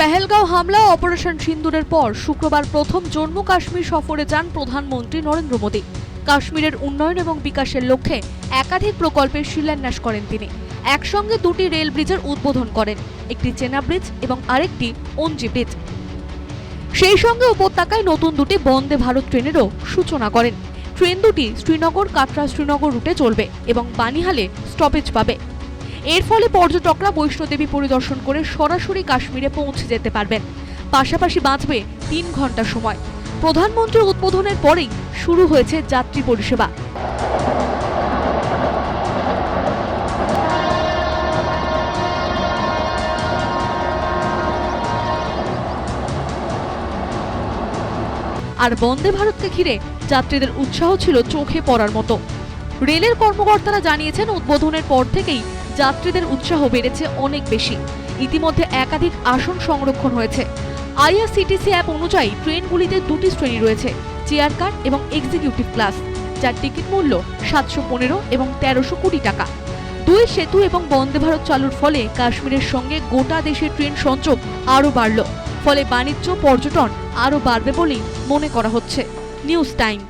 পেহেলগাঁও হামলা অপারেশন সিন্দুরের পর শুক্রবার প্রথম জম্মু কাশ্মীর সফরে যান প্রধানমন্ত্রী নরেন্দ্র মোদী। কাশ্মীরের উন্নয়ন এবং বিকাশের লক্ষ্যে একাধিক প্রকল্পের শিলান্যাস করেন তিনি। একসঙ্গে দুটি রেল ব্রিজের উদ্বোধন করেন, একটি চেনা ব্রিজ এবং আরেকটি অঞ্জি ব্রিজ। সেই সঙ্গে উপত্যকায় নতুন দুটি বন্দে ভারত ট্রেনেরও সূচনা করেন। ট্রেন দুটি শ্রীনগর কাটরা শ্রীনগর রুটে চলবে এবং বানিহালে স্টপেজ পাবে। এর ফলে পর্যটকরা বৈষ্ণোদেবী পরিদর্শন করে সরাসরি কাশ্মীরে পৌঁছে যেতে পারবেন। পাশাপাশি বাঁচবে তিন ঘণ্টা সময়। প্রধানমন্ত্রীর উদ্বোধনের পরেই শুরু হয়েছে যাত্রী পরিষেবা। আর বন্দে ভারতকে ঘিরে যাত্রীদের উৎসাহ ছিল চোখে পড়ার মতো। রেলের কর্মকর্তারা জানিয়েছেন, উদ্বোধনের পর থেকেই যাত্রীদের উৎসাহ বেড়েছে অনেক বেশি। ইতিমধ্যে একাধিক আসন সংরক্ষণ হয়েছে। আইআরসিটিসি অ্যাপ অনুযায়ী ট্রেনগুলিতে দুটি শ্রেণি রয়েছে, চেয়ার কার এবং এক্সিকিউটিভ ক্লাস, যার টিকিট মূল্য সাতশো পনেরো এবং তেরোশো কোটি টাকা। দুই সেতু এবং বন্দে ভারত চালুর ফলে কাশ্মীরের সঙ্গে গোটা দেশের ট্রেন সংযোগ আরও বাড়ল। ফলে বাণিজ্য, পর্যটন আরও বাড়বে বলেই মনে করা হচ্ছে। News time.